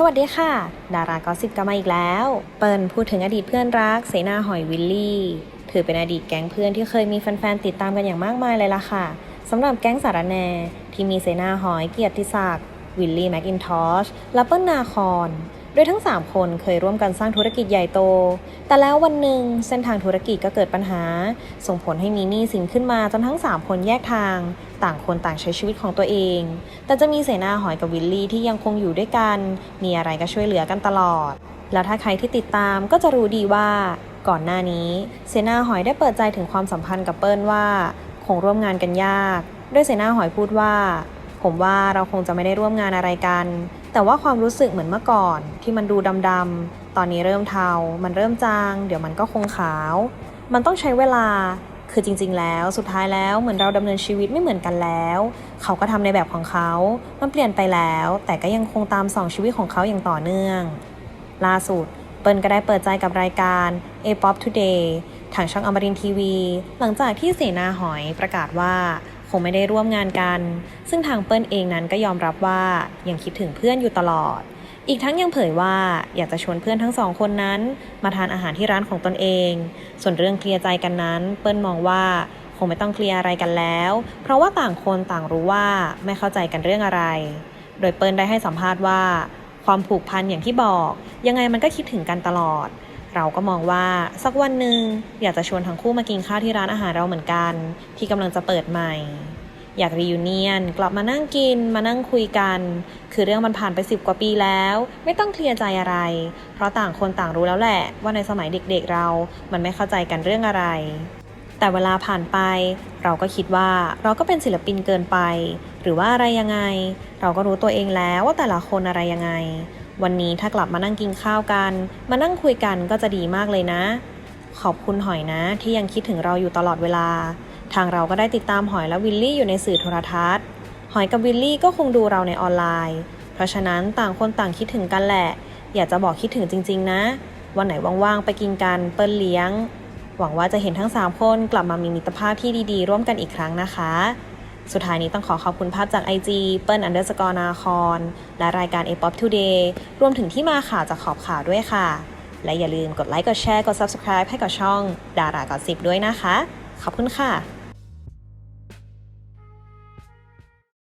สวัสดีค่ะ ดารากอสิบกลับมาอีกแล้ว เปิลพูดถึงอดีตเพื่อนรัก เสนาหอยวิลลี่ ถือเป็นอดีตแก๊งเพื่อนที่เคยมีแฟนๆติดตามกันอย่างมากมายเลยล่ะค่ะสำหรับแก๊งสารแน ที่มีเสนาหอยเกียรติศักดิ์วิลลี่แมคอินทอชและเปิ้ลนาคอน โดยทั้ง 3 คนเคยร่วมกันสร้างธุรกิจใหญ่โต แต่แล้ววันหนึ่งเส้นทางธุรกิจก็เกิดปัญหา ส่งผลให้มีหนี้สินขึ้นมาจนทั้ง 3 คนแยกทาง ต่างคนต่างใช้ชีวิตของตัวเอง แต่จะมีเสนาหอยกับวิลลี่ที่ยังคงอยู่ด้วยกัน มีอะไรก็ช่วยเหลือกันตลอด แล้วถ้าใครที่ติดตามก็จะรู้ดีว่า ก่อนหน้านี้ เสนาหอยได้เปิดใจถึงความสัมพันธ์กับเปิ้ลว่า คงร่วมงานกันยากโดยเสนาหอยพูดว่า ผมว่าเราคงจะไม่ได้ร่วมงานอะไรกัน แต่ว่าความรู้สึกเหมือนเมื่อก่อน ที่มันดูดำๆ ตอนนี้เริ่มเทา มันเริ่มจาง เดี๋ยวมันก็คงขาว มันต้องใช้เวลา คือจริง ๆ แล้ว สุดท้ายแล้วเหมือนเราดำเนินชีวิตไม่เหมือนกันแล้ว เขาก็ทำในแบบของเขา มันเปลี่ยนไปแล้ว แต่ก็ยังคงตามส่องชีวิตของเขาอย่างต่อเนื่อง ล่าสุด เปิ้ลก็ได้เปิดใจกับรายการ A-POP Today ทางช่องอมรินทีวี หลังจากที่เสนาหอยประกาศว่า คงไม่ได้ร่วมงานกัน ซึ่งทางเปิ้ลเองนั้นก็ยอมรับว่ายังคิดถึงเพื่อนอยู่ตลอด อีกทั้งยังเผยว่าอยากจะชวนเพื่อนทั้งสองคนนั้น มาทานอาหารที่ร้านของตนเอง ส่วนเรื่องเคลียร์ใจกันนั้น เปิ้ลมองว่าคงไม่ต้องเคลียร์อะไรกันแล้ว เพราะว่าต่างคนต่างรู้ว่าไม่เข้าใจกันเรื่องอะไร โดยเปิ้ลได้ให้สัมภาษณ์ว่า ความผูกพันอย่างที่บอก ยังไงมันก็คิดถึงกันตลอด เราก็มองว่าสักวันหนึ่งอยากจะชวนทั้งคู่มากินข้าวที่ร้านอาหารเราเหมือนกัน ที่กำลังจะเปิดใหม่ อยากรียูเนียนกลับมานั่งกินมานั่งคุยกัน คือเรื่องมันผ่านไปสิบกว่าปีแล้ว ไม่ต้องเคลียร์ใจอะไร เพราะต่างคนต่างรู้แล้วแหละ ว่าในสมัยเด็กๆเรา มันไม่เข้าใจกันเรื่องอะไร แต่เวลาผ่านไป เราก็คิดว่าเราก็เป็นศิลปินเกินไป หรือว่าอะไรยังไง เราก็รู้ตัวเองแล้วว่าแต่ละคนอะไรยังไง วันนี้ถ้ากลับมานั่งกินข้าวกัน มานั่งคุยกันก็จะดีมากเลยนะ ขอบคุณหอยนะ ที่ยังคิดถึงเราอยู่ตลอดเวลา ทางเราก็ได้ติดตามหอยและวิลลี่อยู่ในสื่อโทรทัศน์ หอยกับวิลลี่ก็คงดูเราในออนไลน์ เพราะฉะนั้นต่างคนต่างคิดถึงกันแหละ อยากจะบอกคิดถึงจริง ๆ นะ วันไหนว่างๆไปกินกันเปิ้ลเลี้ยง หวังว่าจะเห็นทั้ง 3 คนกลับมามีมิตรภาพที่ดีๆ ร่วมกันอีกครั้งนะคะ สุดท้ายนี้ต้องขอขอบคุณภาพจาก IG เปิ้ลอันเดอร์สกอร์นาคอนและรายการ A-POP Today รวมถึงที่มาข่าวจากขอบข่าวด้วยค่ะ และอย่าลืมกดไลค์กดแชร์กด Subscribe ให้กับช่องดารากอสิบด้วยนะคะ ขอบคุณค่ะ